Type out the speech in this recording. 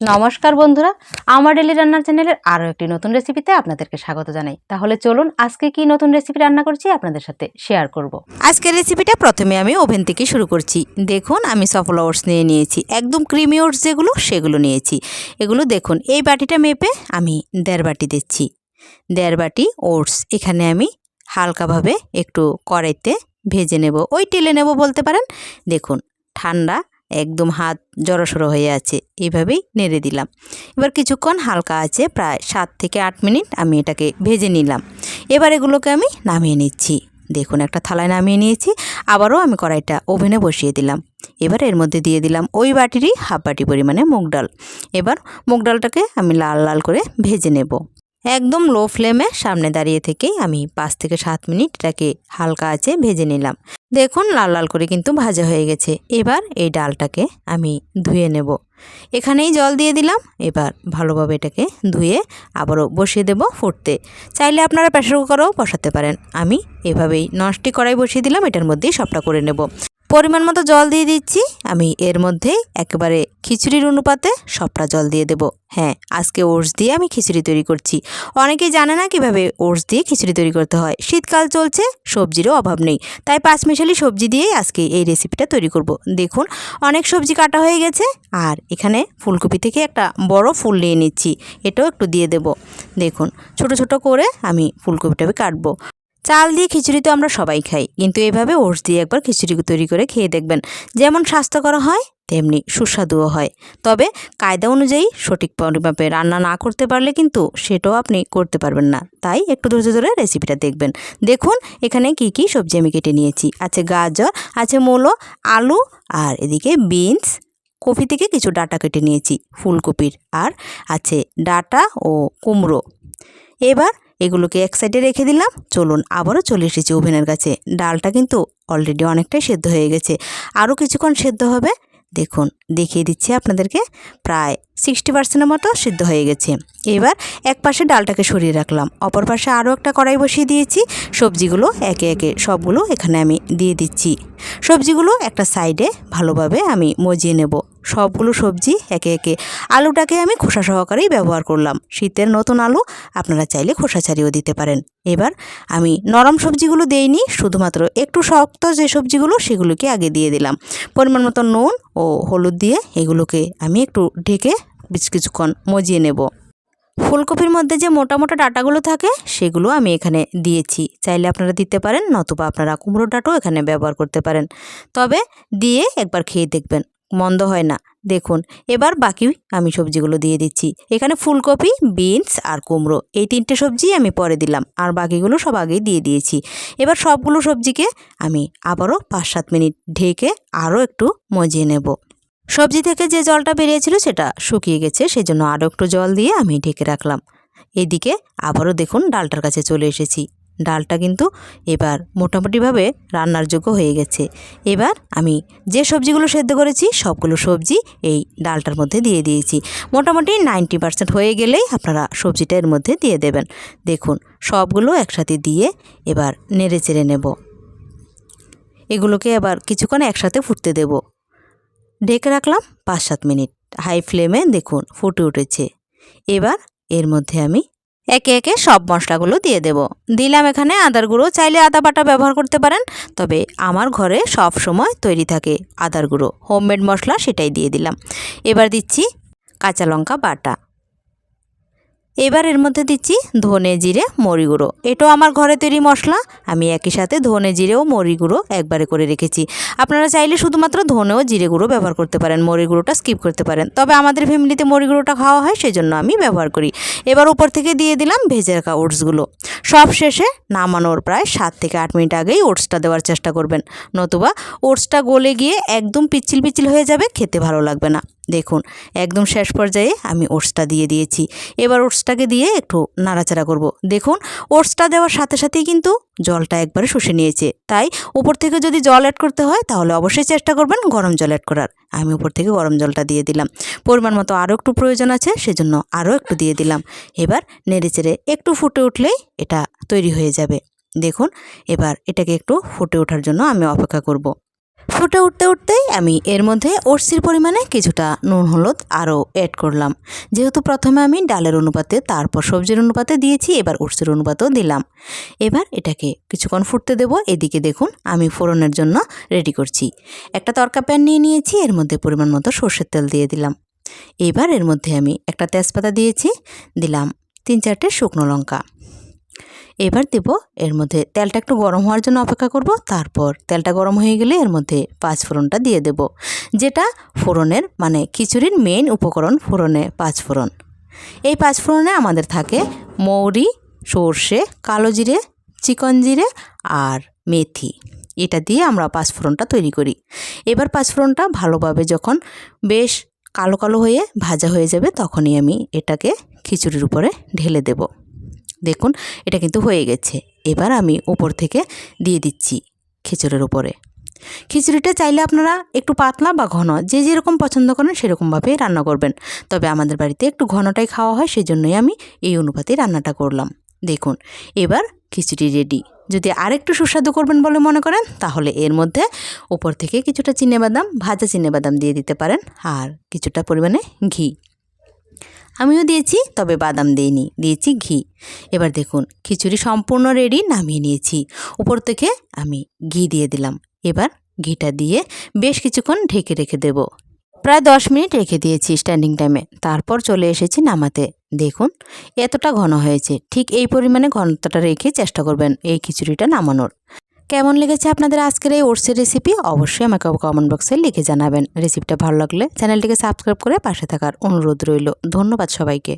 নমস্কার বন্ধুরা, আমার ডেলি রান্নার চ্যানেলের আরও একটি নতুন রেসিপিতে আপনাদেরকে স্বাগত জানাই। তাহলে চলুন, আজকে কি নতুন রেসিপি রান্না করছি আপনাদের সাথে শেয়ার করব। আজকের রেসিপিটা প্রথমে আমি ওভেন থেকে শুরু করছি। দেখুন, আমি সফল ওটস নিয়ে নিয়েছি, একদম ক্রিমি ওটস যেগুলো, সেগুলো নিয়েছি। এগুলো দেখুন, এই বাটিটা মেপে আমি দেড় বাটি দিচ্ছি। দেড় বাটি ওটস এখানে আমি হালকাভাবে একটু কড়াইতে ভেজে নেব। ওই টেলে নেব বলতে পারেন, দেখুন, ঠান্ডা একদম হাত জড়সড়ো হয়ে আছে। এইভাবেই নেড়ে দিলাম। এবার কিছুক্ষণ হালকা আছে, প্রায় সাত থেকে আট মিনিট আমি এটাকে ভেজে নিলাম। এবার এগুলোকে আমি নামিয়ে নিচ্ছি। দেখুন, একটা থালায় নামিয়ে নিয়েছি, আবারও আমি কড়াইটা ওভেনে বসিয়ে দিলাম। এবার এর মধ্যে দিয়ে দিলাম ওই বাটিরই হাফ বাটি পরিমাণে মুগ ডাল। এবার মুগ ডালটাকে আমি লাল লাল করে ভেজে নেব। একদম লো ফ্লেমে সামনে দাঁড়িয়ে থেকেই আমি পাঁচ থেকে সাত মিনিট এটাকে হালকা আছে ভেজে নিলাম। দেখুন লাল লাল করে কিন্তু ভাজা হয়ে গেছে। এবার এই ডালটাকে আমি ধুয়ে নেব। এখানেই জল দিয়ে দিলাম। এবার ভালোভাবে এটাকে ধুয়ে আবারও বসিয়ে দেব ফুটতে। চাইলে আপনারা প্রেশার কুকারও বসাতে পারেন। আমি এভাবেই ননস্টিক কড়াই বসিয়ে দিলাম। এটার মধ্যেই সবটা করে নেব। পরিমাণ মতো জল দিয়ে দিচ্ছি। আমি এর মধ্যেই একেবারে খিচুড়ির অনুপাতে সবটা জল দিয়ে দেব। হ্যাঁ আজকে ওটস দিয়ে আমি খিচুড়ি তৈরি করছি। অনেকেই জানে না কীভাবে ওটস দিয়ে খিচুড়ি তৈরি করতে হয়। শীতকাল চলছে, সবজিরও অভাব নেই। তাই পাঁচমিশালি সবজি দিয়েই আজকে এই রেসিপিটা তৈরি করব। দেখুন, অনেক সবজি কাটা হয়ে গেছে আর এখানে ফুলকপি থেকে একটা বড় ফুল নিয়ে নিচ্ছি। এটাও একটু দিয়ে দেব। দেখুন, ছোট ছোট করে আমি ফুলকপিটাকে কাটবো। চাল দিয়ে খিচুড়ি তো আমরা সবাই খাই, কিন্তু এভাবে ওটস দিয়ে একবার খিচুড়ি তৈরি করে খেয়ে দেখবেন, যেমন স্বাস্থ্যকর হয়, তেমনি সুস্বাদুও হয়। তবে কায়দা অনুযায়ী সঠিক পরিমাপে রান্না না করতে পারলে কিন্তু সেটাও আপনি করতে পারবেন না। তাই একটু ধৈর্য ধরে রেসিপিটা দেখবেন। দেখুন, এখানে কি কি সবজি আমি কেটে নিয়েছি। আছে গাজর, আছে মূলো, আলু, আর এদিকে বিনস কপি থেকে কিছু ডাটা কেটে নিয়েছি, ফুলকপির, আর আছে ডাটা ও কুমড়ো। এবার এগুলোকে এক সাইডে রেখে দিলাম। চলুন আবারও চলে এসেছি ওভেনের কাছে। ডালটা কিন্তু অলরেডি অনেকটাই সেদ্ধ হয়ে গেছে। আরও কিছুক্ষণ সেদ্ধ হবে। দেখুন, দেখিয়ে দিচ্ছি আপনাদেরকে। প্রায় সিক্সটি পার্সেন্টের মতো সিদ্ধ হয়ে গেছে। এবার এক পাশে ডালটাকে সরিয়ে রাখলাম। অপর পাশে আরও একটা কড়াই বসিয়ে দিয়েছি। সবজিগুলো একে একে সবগুলো এখানে আমি দিয়ে দিচ্ছি। সবজিগুলো একটা সাইডে ভালোভাবে আমি মজিয়ে নেব। সবগুলো সবজি একে একে। আলুটাকে আমি খোসা সহকারেই ব্যবহার করলাম। শীতের নতুন আলু আপনারা চাইলে খোসা ছাড়িয়েও দিতে পারেন। এবার আমি নরম সবজিগুলো দেইনি, শুধুমাত্র একটু শক্ত যে সবজিগুলো সেগুলোকে আগে দিয়ে দিলাম। পরিমাণ মতো নুন ও হলুদ দিয়ে এগুলোকে আমি একটু ঢেকে বেশ কিছুক্ষণ মজিয়ে নেব। ফুলকপির মধ্যে যে মোটা মোটা ডাটাগুলো থাকে, সেগুলো আমি এখানে দিয়েছি। চাইলে আপনারা দিতে পারেন, নতুবা আপনারা কুমড়ো ডাটাও এখানে ব্যবহার করতে পারেন। তবে দিয়ে একবার খেয়ে দেখবেন। মন্দ হয় না। দেখুন, এবার বাকি আমি সবজিগুলো দিয়ে দিচ্ছি। এখানে ফুলকপি, বিনস আর কুমড়ো, এই তিনটে সবজি আমি পরে দিলাম। আর বাকিগুলো সব আগেই দিয়ে দিয়েছি। এবার সবগুলো সবজিকে আমি আবারও পাঁচ সাত মিনিট ঢেকে আরও একটু মজিয়ে নেব। সবজি থেকে যে জলটা বেরিয়েছিল সেটা শুকিয়ে গেছে সেই জন্য আরও একটু জল দিয়ে আমি ঢেকে রাখলাম। এদিকে আবারও দেখুন ডালটার কাছে চলে এসেছি। ডালটা কিন্তু এবার মোটামুটিভাবে রান্নার যোগ্য হয়ে গেছে। এবার আমি যে সবজিগুলো সেদ্ধ করেছি, সবগুলো সবজি এই ডালটার মধ্যে দিয়ে দিয়েছি। মোটামুটি নাইনটি পার্সেন্ট হয়ে গেলেই আপনারা সবজিটা এর মধ্যে দিয়ে দেবেন। দেখুন, সবগুলো একসাথে দিয়ে এবার নেড়ে চেড়ে নেব। এগুলোকে এবার কিছুক্ষণ একসাথে ফুটতে দেব। ঢেকে রাখলাম পাঁচ সাত মিনিট। হাই ফ্লেমে দেখুন ফুটে উঠেছে। এবার এর মধ্যে আমি একে একে সব মশলাগুলো দিয়ে দেব। দিলাম এখানে আদার গুঁড়ো। চাইলে আদা বাটা ব্যবহার করতে পারেন, তবে আমার ঘরে সব সময় তৈরি থাকে আদার গুঁড়ো। হোমমেড মশলা সেটাই দিয়ে দিলাম। এবার দিচ্ছি কাঁচা লঙ্কা বাটা। এবার এর মধ্যে দিচ্ছি ধনে জিরে, মরি গুঁড়ো। এটাও আমার ঘরে তৈরি মশলা, আমি একই সাথে ধনে জিরে ও মরি গুঁড়ো একবারে করে রেখেছি। আপনারা চাইলে শুধুমাত্র ধনে ও জিরে গুঁড়ো ব্যবহার করতে পারেন, মরি গুঁড়োটা স্কিপ করতে পারেন। তবে আমাদের ফ্যামিলিতে মরি গুঁড়োটা খাওয়া হয় সেই জন্য আমি ব্যবহার করি। এবার উপর থেকে দিয়ে দিলাম ভেজে রাখা ওটসগুলো সব শেষে নামানোর প্রায় সাত থেকে আট মিনিট আগেই ওটসটা দেওয়ার চেষ্টা করবেন। নতুবা ওটসটা গলে গিয়ে একদম পিচ্ছিল পিচ্ছিল হয়ে যাবে, খেতে ভালো লাগবে না। দেখুন, একদম শেষ পর্যায়ে আমি ওটসটা দিয়ে দিয়েছি। এবার ওটসটাকে দিয়ে একটু নাড়াচাড়া করব। দেখুন, ওটসটা দেওয়ার সাথে সাথেই কিন্তু জলটা একবারে শুষে নিয়েছে। তাই উপর থেকে যদি জল অ্যাড করতে হয়, তাহলে অবশ্যই চেষ্টা করবেন গরম জল অ্যাড করার। আমি উপর থেকে গরম জলটা দিয়ে দিলাম। পরিমাণ মতো আরও একটু প্রয়োজন আছে, সেজন্য আরও একটু দিয়ে দিলাম। এবার নেড়ে চেড়ে একটু ফুটে উঠলেই এটা তৈরি হয়ে যাবে। দেখুন, এবার এটাকে একটু ফুটে ওঠার জন্য আমি অপেক্ষা করব। ফুটে উঠতে উঠতেই আমি এর মধ্যে ওটসির পরিমাণে কিছুটা নুন হলুদ আরও অ্যাড করলাম। যেহেতু প্রথমে আমি ডালের অনুপাতে, তারপর সবজির অনুপাতে দিয়েছি, এবার ওটসের অনুপাতেও দিলাম। এবার এটাকে কিছুক্ষণ ফুটতে দেব, এদিকে দেখুন আমি ফোড়নের জন্য রেডি করছি। একটা তরকা প্যান নিয়ে নিয়েছি, এর মধ্যে পরিমাণ মতো সর্ষের তেল দিয়ে দিলাম। এবার এর মধ্যে আমি একটা তেজপাতা দিয়েছি, দিলাম তিন চারটে শুকনো লঙ্কা। এবার দেব এর মধ্যে তেলটা একটু গরম হওয়ার জন্য অপেক্ষা করব। তারপর তেলটা গরম হয়ে গেলে এর মধ্যে পাঁচ ফোড়নটা দিয়ে দেব, যেটা ফোড়নের মানে খিচুড়ির মেইন উপকরণ ফোড়নে পাঁচ ফোড়ন এই পাঁচ ফোড়নে আমাদের থাকে মৌরি, সর্ষে, কালো জিরে, চিকন জিরে আর মেথি। এটা দিয়ে আমরা পাঁচফোড়নটা তৈরি করি। এবার পাঁচফোড়নটা ভালোভাবে যখন বেশ কালো কালো হয়ে ভাজা হয়ে যাবে, তখনই আমি এটাকে খিচুড়ির উপরে ঢেলে দেব। দেখুন, এটা কিন্তু হয়ে গেছে। এবার আমি উপর থেকে দিয়ে দিচ্ছি খিচুড়ির উপরে। খিচুড়িটা চাইলে আপনারা একটু পাতলা বা ঘন, যে যেরকম পছন্দ করেন সেরকমভাবেই রান্না করবেন। তবে আমাদের বাড়িতে একটু ঘনটাই খাওয়া হয় সেই জন্যই আমি এই অনুপাতেই রান্নাটা করলাম। দেখুন, এবার খিচুড়ি রেডি যদি আরেকটু সুস্বাদু করবেন বলে মনে করেন, তাহলে এর মধ্যে উপর থেকে কিছুটা বাদাম, ভাজা বাদাম দিয়ে দিতে পারেন। আর কিছুটা পরিমাণে ঘি। আমিও দিয়েছি, তবে বাদাম দিইনি, দিয়েছি ঘি। এবার দেখুন, খিচুড়ি সম্পূর্ণ রেডি নামিয়ে নিয়েছি। উপর থেকে আমি ঘি দিয়ে দিলাম। এবার ঘিটা দিয়ে বেশ কিছুক্ষণ ঢেকে রেখে দেব। প্রায় দশ মিনিট রেখে দিয়েছি স্ট্যান্ডিং টাইমে তারপর চলে এসেছি নামাতে। দেখুন, এতটা ঘন হয়েছে। ঠিক এই পরিমাণে ঘনত্বটা রেখে চেষ্টা করবেন এই খিচুড়িটা নামানোর। কেমন লেগেছে আপনাদের আজকের এই ওটসের রেসিপি অবশ্যই আমাকে কমেন্ট বক্সে লিখে জানাবেন। রেসিপিটা ভালো লাগলে চ্যানেলটিকে সাবস্ক্রাইব করে পাশে থাকার অনুরোধ রইল। ধন্যবাদ সবাইকে।